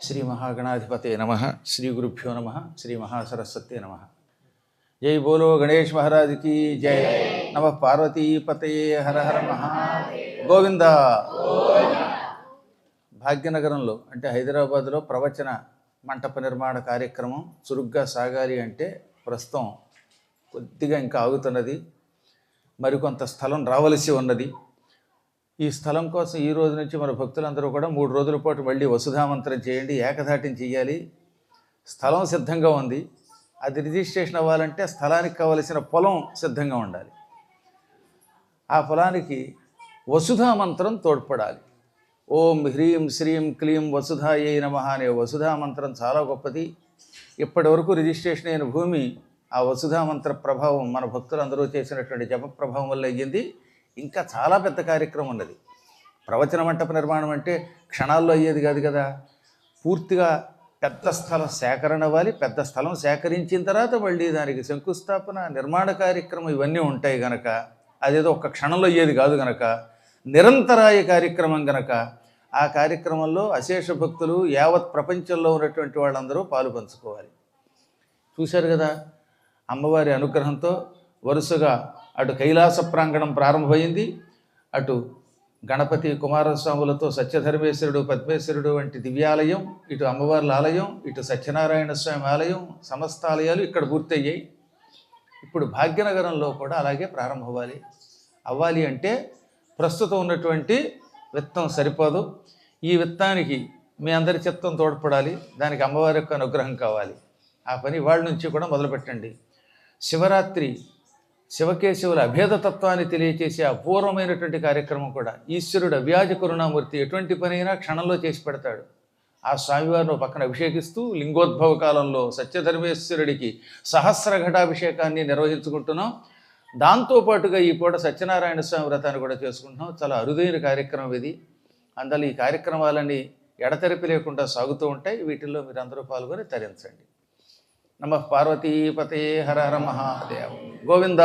శ్రీ మహాగణాధిపతే నమ శ్రీ గురుభ్యో నమ శ్రీ మహాసరస్వతే నమ. జై బోలో గణేష్ మహారాజుకి జై. నమ పార్వతీపతే హర హర మహా గోవింద. భాగ్యనగరంలో అంటే హైదరాబాద్లో ప్రవచన మంటప నిర్మాణ కార్యక్రమం చురుగ్గా సాగాలి అంటే ప్రస్తుతం కొద్దిగా ఇంకా ఆగుతున్నది. మరికొంత స్థలం రావలసి ఉన్నది. ఈ స్థలం కోసం ఈ రోజు నుంచి మన భక్తులందరూ కూడా మూడు రోజుల పాటు మళ్ళీ వసుధామంత్రం చేయండి ఏకధాటిని చేయాలి స్థలం సిద్ధంగా ఉంది. అది రిజిస్ట్రేషన్ అవ్వాలంటే స్థలానికి కావలసిన పొలం సిద్ధంగా ఉండాలి. ఆ పొలానికి వసుధా మంత్రం తోడ్పడాలి. ఓం హ్రీం శ్రీం క్లీం వసుధాయే నమ అనే వసుధామంత్రం చాలా గొప్పది. ఇప్పటి వరకు రిజిస్ట్రేషన్ అయిన భూమి ఆ వసుధామంత్ర ప్రభావం మన భక్తులందరూ చేసినటువంటి జప ప్రభావం వల్ల అయ్యింది. ఇంకా చాలా పెద్ద కార్యక్రమం ఉన్నది ప్రవచన మంటప నిర్మాణం అంటే క్షణాల్లో అయ్యేది కాదు కదా. పూర్తిగా పెద్ద స్థలం సేకరణ అవ్వాలి పెద్ద స్థలం సేకరించిన తర్వాత మళ్ళీ దానికి శంకుస్థాపన నిర్మాణ కార్యక్రమం ఇవన్నీ ఉంటాయి గనక అదేదో ఒక్క క్షణంలో అయ్యేది కాదు గనక నిరంతరాయ కార్యక్రమం గనక ఆ కార్యక్రమంలో అశేష భక్తులు యావత్ ప్రపంచంలో ఉన్నటువంటి వాళ్ళందరూ పాలు పంచుకోవాలి. చూశారు కదా అమ్మవారి అనుగ్రహంతో వరుసగా అటు కైలాస ప్రాంగణం ప్రారంభమైంది. అటు గణపతి కుమారస్వాములతో సత్యధర్మేశ్వరుడు పద్మేశ్వరుడు వంటి దివ్యాలయం ఇటు అమ్మవార్ల ఆలయం ఇటు సత్యనారాయణ స్వామి ఆలయం సమస్త ఆలయాలు ఇక్కడ పూర్తయ్యాయి. ఇప్పుడు భాగ్యనగరంలో కూడా అలాగే ప్రారంభమవ్వాలి. అవ్వాలి అంటే ప్రస్తుతం ఉన్నటువంటి విత్తం సరిపోదు. ఈ విత్తానికి మీ అందరి చిత్తం తోడ్పడాలి. దానికి అమ్మవారి యొక్క అనుగ్రహం కావాలి. ఆ పని వాళ్ళ నుంచి కూడా మొదలుపెట్టండి. శివరాత్రి శివకేశవుల అభేదతత్వాన్ని తెలియచేసే అపూర్వమైనటువంటి కార్యక్రమం కూడా. ఈశ్వరుడు అవ్యాజ కరుణామూర్తి ఎటువంటి పనైనా క్షణంలో చేసి పెడతాడు. ఆ స్వామివారిని పక్కన అభిషేకిస్తూ లింగోద్భవ కాలంలో సత్యధర్మేశ్వరుడికి సహస్ర ఘటాభిషేకాన్ని నిర్వహించుకుంటున్నాం. దాంతోపాటుగా ఈ పూట సత్యనారాయణ స్వామి వ్రతాన్ని కూడా చేసుకుంటున్నాం. చాలా అరుదైన కార్యక్రమం ఇది. అందులో ఈ కార్యక్రమాలన్నీ ఎడతెరిపి లేకుండా సాగుతూ ఉంటాయి. వీటిల్లో మీరు అందరూ పాల్గొని తరించండి. నమ పార్వతీపతే హర హర మహాదేవ్. గోవింద